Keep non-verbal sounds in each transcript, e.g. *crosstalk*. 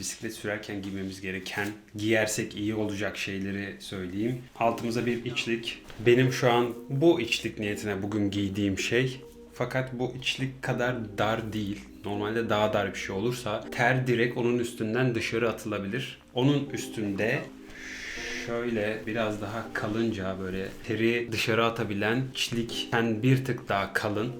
Bisiklet sürerken giymemiz gereken, giyersek iyi olacak şeyleri söyleyeyim. Altımıza bir içlik. Benim şu an bu içlik niyetine bugün giydiğim şey. Fakat bu içlik kadar dar değil. Normalde daha dar bir şey olursa ter direkt onun üstünden dışarı atılabilir. Onun üstünde şöyle biraz daha kalınca böyle teri dışarı atabilen içlikten bir tık daha kalın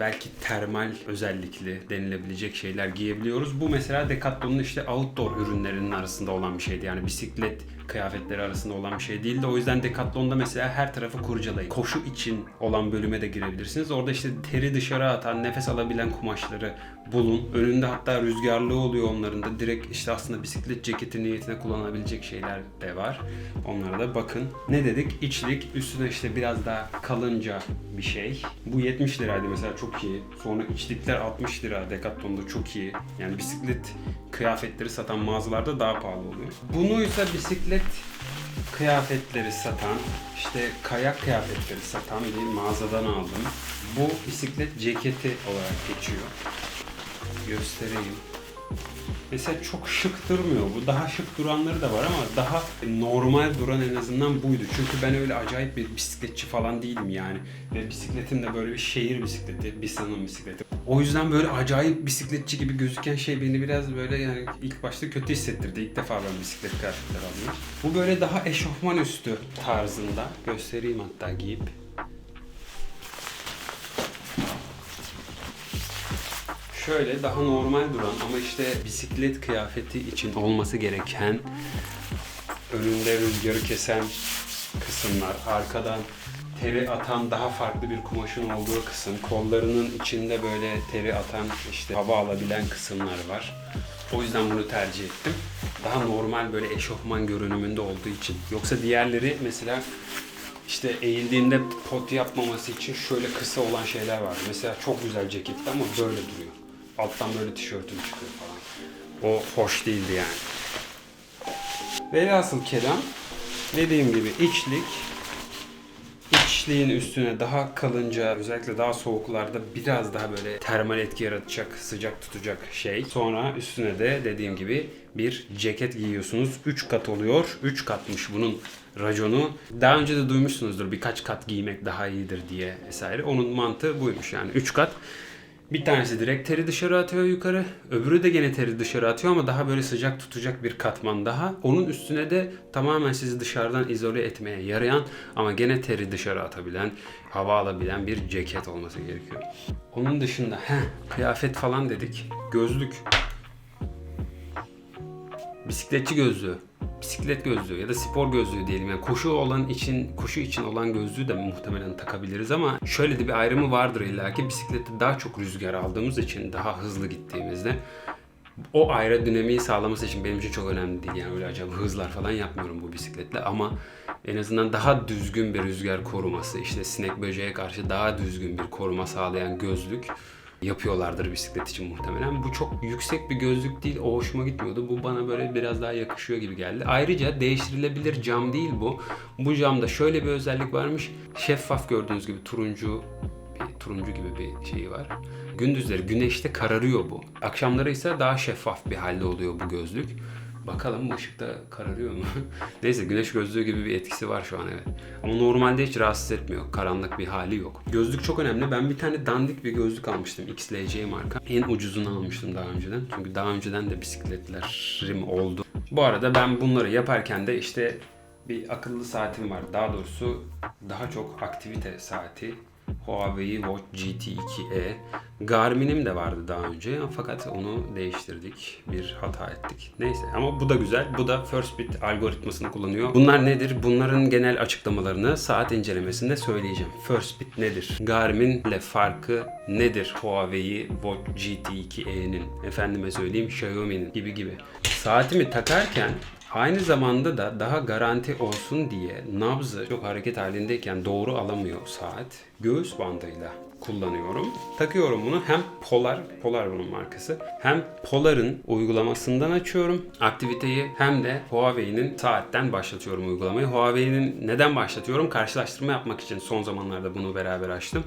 belki termal özellikli denilebilecek şeyler giyebiliyoruz. Bu mesela Decathlon'un işte outdoor ürünlerinin arasında olan bir şeydi. Yani bisiklet kıyafetleri arasında olan bir şey değildi. O yüzden Decathlon'da mesela her tarafı kurcalayın. Koşu için olan bölüme de girebilirsiniz. Orada işte teri dışarı atan, nefes alabilen kumaşları bulun. Önünde hatta rüzgarlı oluyor onların da. Direkt işte aslında bisiklet ceketi niyetine kullanabilecek şeyler de var. Onlara da bakın. Ne dedik? İçlik, üstüne işte biraz daha kalınca bir şey. Bu 70 liraydı mesela çok iyi. Sonra içlikler 60 lira Decathlon'da çok iyi. Yani bisiklet kıyafetleri satan mağazalarda daha pahalı oluyor. Bunu ise bisiklet kıyafetleri satan, işte kayak kıyafetleri satan bir mağazadan aldım. Bu bisiklet ceketi olarak geçiyor. Göstereyim. Mesela çok şık durmuyor bu. Daha şık duranları da var ama daha normal duran en azından buydu. Çünkü ben öyle acayip bir bisikletçi falan değilim yani. Ve bisikletim de böyle bir şehir bisikleti, Bisa'nın bisikleti. O yüzden böyle acayip bisikletçi gibi gözüken şey beni biraz böyle yani ilk başta kötü hissettirdi. İlk defa ben bisiklet kıyafetleri alıyorum. Bu böyle daha eşofman üstü tarzında. Göstereyim hatta giyip. Şöyle daha normal duran ama işte bisiklet kıyafeti için olması gereken önünde rüzgarı kesen kısımlar, arkadan teri atan daha farklı bir kumaşın olduğu kısım, kollarının içinde böyle teri atan işte hava alabilen kısımlar var. O yüzden bunu tercih ettim. Daha normal böyle eşofman görünümünde olduğu için. Yoksa diğerleri mesela işte eğildiğinde pot yapmaması için şöyle kısa olan şeyler var. Mesela çok güzel ceketti ama böyle duruyor. Alttan böyle tişörtüm çıkıyor falan. O hoş değildi yani. Velhasıl kelam dediğim gibi içlik içliğin üstüne daha kalınca özellikle daha soğuklarda biraz daha böyle termal etki yaratacak, sıcak tutacak şey. Sonra üstüne de dediğim gibi bir ceket giyiyorsunuz. 3 kat oluyor. 3 katmış bunun raconu. Daha önce de duymuşsunuzdur birkaç kat giymek daha iyidir diye vesaire. Onun mantığı buymuş yani 3 kat. Bir tanesi direkt teri dışarı atıyor yukarı. Öbürü de gene teri dışarı atıyor ama daha böyle sıcak tutacak bir katman daha. Onun üstüne de tamamen sizi dışarıdan izole etmeye yarayan ama gene teri dışarı atabilen, hava alabilen bir ceket olması gerekiyor. Onun dışında heh, kıyafet falan dedik. Gözlük. Bisikletçi gözlüğü. Bisiklet gözlüğü ya da spor gözlüğü diyelim. Yani koşu olan için, koşu için olan gözlüğü de muhtemelen takabiliriz ama şöyle de bir ayrımı vardır illa ki bisiklette daha çok rüzgar aldığımız için daha hızlı gittiğimizde o aerodinamiği sağlaması için benim için çok önemli değil. Yani öyle acayip hızlar falan yapmıyorum bu bisikletle ama en azından daha düzgün bir rüzgar koruması, işte sinek böceğe karşı daha düzgün bir koruma sağlayan gözlük yapıyorlardır bisiklet için muhtemelen. Bu çok yüksek bir gözlük değil. O hoşuma gitmiyordu. Bu bana böyle biraz daha yakışıyor gibi geldi. Ayrıca değiştirilebilir cam değil bu. Bu camda şöyle bir özellik varmış. Şeffaf gördüğünüz gibi turuncu bir turuncu gibi bir şeyi var. Gündüzleri güneşte kararıyor bu. Akşamları ise daha şeffaf bir halde oluyor bu gözlük. Bakalım ışıkta kararıyor mu? *laughs* Neyse güneş gözlüğü gibi bir etkisi var şu an evet. Ama normalde hiç rahatsız etmiyor. Karanlık bir hali yok. Gözlük çok önemli. Ben bir tane dandik bir gözlük almıştım. XLC marka. En ucuzunu almıştım daha önceden. Çünkü daha önceden de bisikletlerim oldu. Bu arada ben bunları yaparken de işte bir akıllı saatim var. Daha doğrusu daha çok aktivite saati. Huawei Watch GT2e. Garmin'im de vardı daha önce fakat onu değiştirdik. Bir hata ettik. Neyse ama bu da güzel. Bu da First Bit algoritmasını kullanıyor. Bunlar nedir? Bunların genel açıklamalarını saat incelemesinde söyleyeceğim. First Bit nedir? Garmin ile farkı nedir? Huawei Watch GT2e'nin efendime söyleyeyim Xiaomi'nin gibi gibi. Saatimi takarken Aynı zamanda da daha garanti olsun diye nabzı çok hareket halindeyken doğru alamıyor saat. Göğüs bandıyla kullanıyorum. Takıyorum bunu hem Polar, Polar bunun markası. Hem Polar'ın uygulamasından açıyorum aktiviteyi hem de Huawei'nin saatten başlatıyorum uygulamayı. Huawei'nin neden başlatıyorum? Karşılaştırma yapmak için son zamanlarda bunu beraber açtım.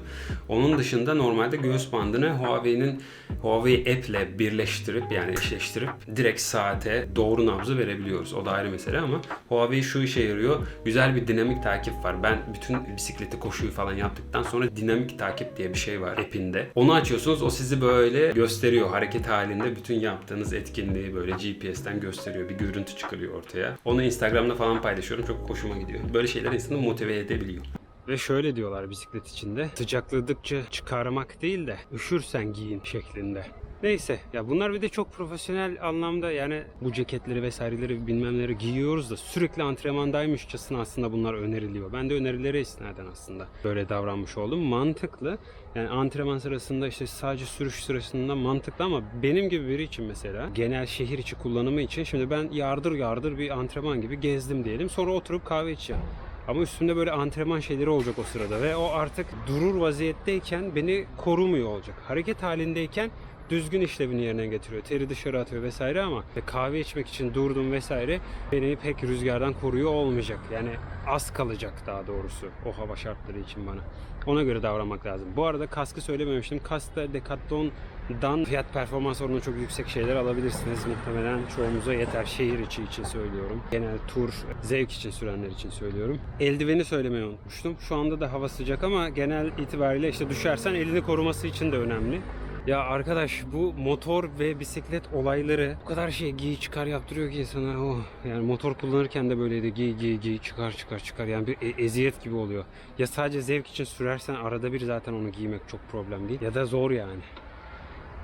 Onun dışında normalde göğüs bandını Huawei'nin Huawei App ile birleştirip yani eşleştirip direkt saate doğru nabzı verebiliyoruz. O da ayrı mesele ama Huawei şu işe yarıyor. Güzel bir dinamik takip var. Ben bütün bisikleti koşuyu falan yaptıktan sonra dinamik takip diye bir şey var app'inde. Onu açıyorsunuz o sizi böyle gösteriyor hareket halinde bütün yaptığınız etkinliği böyle GPS'ten gösteriyor. Bir görüntü çıkarıyor ortaya. Onu Instagram'da falan paylaşıyorum. Çok hoşuma gidiyor. Böyle şeyler insanı motive edebiliyor. Ve şöyle diyorlar bisiklet içinde. Sıcakladıkça çıkarmak değil de üşürsen giyin şeklinde. Neyse ya bunlar bir de çok profesyonel anlamda yani bu ceketleri vesaireleri bilmemleri giyiyoruz da sürekli antrenmandaymışçasına aslında bunlar öneriliyor. Ben de önerilere istinaden aslında böyle davranmış oldum. Mantıklı. Yani antrenman sırasında işte sadece sürüş sırasında mantıklı ama benim gibi biri için mesela genel şehir içi kullanımı için şimdi ben yardır yardır bir antrenman gibi gezdim diyelim. Sonra oturup kahve içeceğim. Ama üstümde böyle antrenman şeyleri olacak o sırada ve o artık durur vaziyetteyken beni korumuyor olacak. Hareket halindeyken düzgün işlevini yerine getiriyor. Teri dışarı atıyor vesaire ama kahve içmek için durdum vesaire beni pek rüzgardan koruyor olmayacak. Yani az kalacak daha doğrusu o hava şartları için bana. Ona göre davranmak lazım. Bu arada kaskı söylememiştim. Kask da Decathlon'dan fiyat performans oranı çok yüksek şeyler alabilirsiniz. Muhtemelen çoğumuza yeter. Şehir içi için söylüyorum. Genel tur, zevk için sürenler için söylüyorum. Eldiveni söylemeyi unutmuştum. Şu anda da hava sıcak ama genel itibariyle işte düşersen elini koruması için de önemli. Ya arkadaş bu motor ve bisiklet olayları bu kadar şey giy çıkar yaptırıyor ki sana oh. Yani motor kullanırken de böyleydi giy giy giy çıkar çıkar çıkar yani bir e- eziyet gibi oluyor. Ya sadece zevk için sürersen arada bir zaten onu giymek çok problem değil ya da zor yani.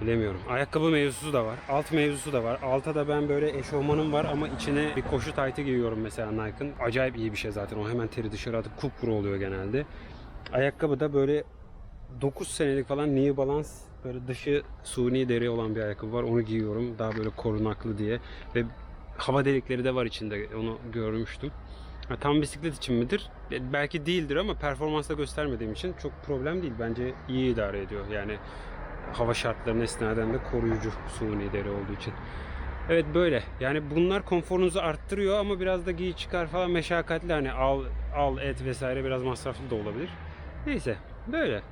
Bilemiyorum. Ayakkabı mevzusu da var. Alt mevzusu da var. Alta da ben böyle eşofmanım var ama içine bir koşu taytı giyiyorum mesela Nike'ın. Acayip iyi bir şey zaten. O hemen teri dışarı atıp kupkuru oluyor genelde. Ayakkabı da böyle 9 senelik falan New Balance böyle dışı suni deri olan bir ayakkabı var. Onu giyiyorum. Daha böyle korunaklı diye. Ve hava delikleri de var içinde. Onu görmüştüm. Ha, tam bisiklet için midir? E, Belki değildir ama performansla göstermediğim için çok problem değil. Bence iyi idare ediyor. Yani hava şartlarına istinaden de koruyucu suni deri olduğu için. Evet böyle. Yani bunlar konforunuzu arttırıyor ama biraz da giy çıkar falan meşakkatli. Hani al al et vesaire biraz masraflı da olabilir. Neyse böyle.